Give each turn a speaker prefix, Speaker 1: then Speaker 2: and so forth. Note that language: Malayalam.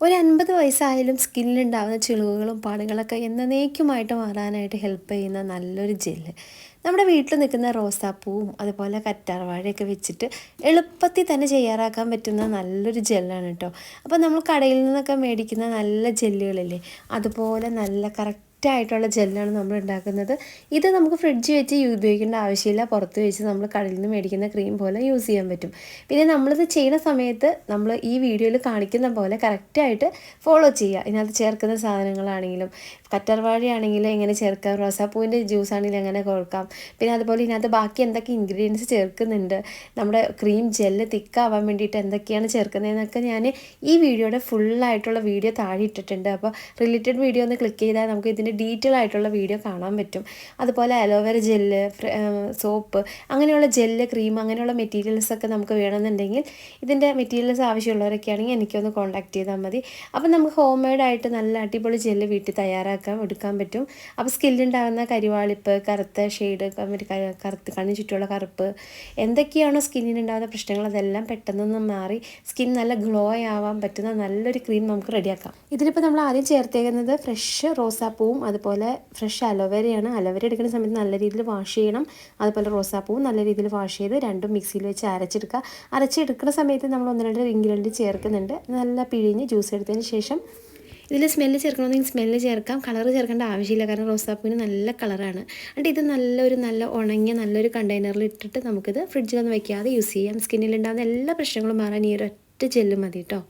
Speaker 1: ഒരു അൻപത് വയസ്സായാലും സ്കിന്നിലുണ്ടാകുന്ന ചുളിവുകളും പാടുകളൊക്കെ എന്നേക്കുമായിട്ട് മാറാനായിട്ട് ഹെൽപ്പ് ചെയ്യുന്ന നല്ലൊരു ജെല്ല് നമ്മുടെ വീട്ടിൽ നിൽക്കുന്ന റോസാപ്പൂവും അതുപോലെ കറ്റാർവാഴയൊക്കെ വെച്ചിട്ട് എളുപ്പത്തിൽ തന്നെ ചെയ്യാറാക്കാൻ പറ്റുന്ന നല്ലൊരു ജെല്ലാണ് കേട്ടോ. അപ്പോൾ നമ്മൾ കടയിൽ നിന്നൊക്കെ മേടിക്കുന്ന നല്ല ജെല്ലുകളില്ലേ അതുപോലെ നല്ല കറക്റ്റ് ആയിട്ടുള്ള ജെല്ലാണ് നമ്മൾ ഉണ്ടാക്കുന്നത്. ഇത് നമുക്ക് ഫ്രിഡ്ജ് വെച്ച് ഉപയോഗിക്കേണ്ട ആവശ്യമില്ല. പുറത്ത് വെച്ച് നമ്മൾ കടയിൽ നിന്ന് മേടിക്കുന്ന ക്രീം പോലെ യൂസ് ചെയ്യാൻ പറ്റും. പിന്നെ നമ്മളിത് ചെയ്യുന്ന സമയത്ത് നമ്മൾ ഈ വീഡിയോയിൽ കാണിക്കുന്ന പോലെ കറക്റ്റായിട്ട് ഫോളോ ചെയ്യുക. ഇതിനകത്ത് ചേർക്കുന്ന സാധനങ്ങളാണെങ്കിലും കറ്റർവാഴയാണെങ്കിലും എങ്ങനെ ചേർക്കാം റോസാപ്പൂവിന്റെ ജ്യൂസ് ആണെങ്കിലും എങ്ങനെ കൊടുക്കാം പിന്നെ അതുപോലെ ഇതിനകത്ത് ബാക്കി എന്തൊക്കെ ഇൻഗ്രീഡിയൻസ് ചേർക്കുന്നുണ്ട് നമ്മുടെ ക്രീം ജെല്ല് തിക്കാവാൻ വേണ്ടിയിട്ട് എന്തൊക്കെയാണ് ചേർക്കുന്നതെന്നൊക്കെ ഞാൻ ഈ വീഡിയോയുടെ ഫുള്ളായിട്ടുള്ള വീഡിയോ താഴെ ഇട്ടിട്ടുണ്ട്. അപ്പോൾ റിലേറ്റഡ് വീഡിയോ ഒന്ന് ക്ലിക്ക് ചെയ്താൽ നമുക്ക് ഇതിന്റെ ഡീറ്റെയിൽ ആയിട്ടുള്ള വീഡിയോ കാണാൻ പറ്റും. അതുപോലെ അലോവേര ജെല്ല് സോപ്പ് അങ്ങനെയുള്ള ജെല്ല് ക്രീം അങ്ങനെയുള്ള മെറ്റീരിയൽസ് ഒക്കെ നമുക്ക് വേണമെന്നുണ്ടെങ്കിൽ ഇതിന്റെ മെറ്റീരിയൽസ് ആവശ്യമുള്ളവരൊക്കെ ആണെങ്കിൽ എനിക്കൊന്ന് കോൺടാക്ട് ചെയ്താൽ മതി. അപ്പോൾ നമുക്ക് ഹോം മെയ്ഡായിട്ട് നല്ല അടിപൊളി ജെല്ല് വീട്ടിൽ തയ്യാറാക്കാൻ എടുക്കാൻ പറ്റും. അപ്പോൾ സ്കില്ലുണ്ടാകുന്ന കരിവാളിപ്പ് കറുത്ത ഷെയ്ഡ് കറുത്ത് കണ്ണിന് ചുറ്റുമുള്ള കറുപ്പ് എന്തൊക്കെയാണോ സ്കിന്നിനുണ്ടാകുന്ന പ്രശ്നങ്ങൾ അതെല്ലാം പെട്ടെന്ന് മാറി സ്കിൻ നല്ല ഗ്ലോ ആവാൻ പറ്റുന്ന നല്ലൊരു ക്രീം നമുക്ക് റെഡിയാക്കാം. ഇതിലിപ്പോൾ നമ്മൾ ആദ്യം ചേർത്തേക്കുന്നത് ഫ്രഷ് റോസാപ്പൂവും അതുപോലെ ഫ്രഷ് അലോവേരയാണ് അലോവേര എടുക്കുന്ന സമയത്ത് നല്ല രീതിയിൽ വാഷ് ചെയ്യണം. അതുപോലെ റോസാപ്പൂവും നല്ല രീതിയിൽ വാഷ് ചെയ്ത് രണ്ടും മിക്സിയിൽ വെച്ച് അരച്ചെടുക്കുക. അരച്ചെടുക്കുന്ന സമയത്ത് നമ്മൾ ഒന്ന് രണ്ട് ഇൻഗ്രീഡിയന്റ് ചേർക്കുന്നുണ്ട്. നല്ല പിഴിഞ്ഞ് ജ്യൂസ് എടുത്തതിന് ശേഷം ഇതിൽ സ്മെല്ല് ചേർക്കണമെങ്കിൽ സ്മെല്ല് ചേർക്കാം. കളർ ചേർക്കേണ്ട ആവശ്യമില്ല. കാരണം റോസാപ്പൂവിന് നല്ല കളറാണ് എന്നിട്ട് ഇത് നല്ലൊരു നല്ല ഉണങ്ങിയ നല്ലൊരു കണ്ടെയ്നറിൽ ഇട്ടിട്ട് നമുക്കിത് ഫ്രിഡ്ജിലൊന്നും വയ്ക്കാതെ യൂസ് ചെയ്യാം. സ്കിന്നിൽ ഉണ്ടാകുന്ന എല്ലാ പ്രശ്നങ്ങളും മാറാൻ ഈ ഒറ്റ ജെല്ല് മതി കേട്ടോ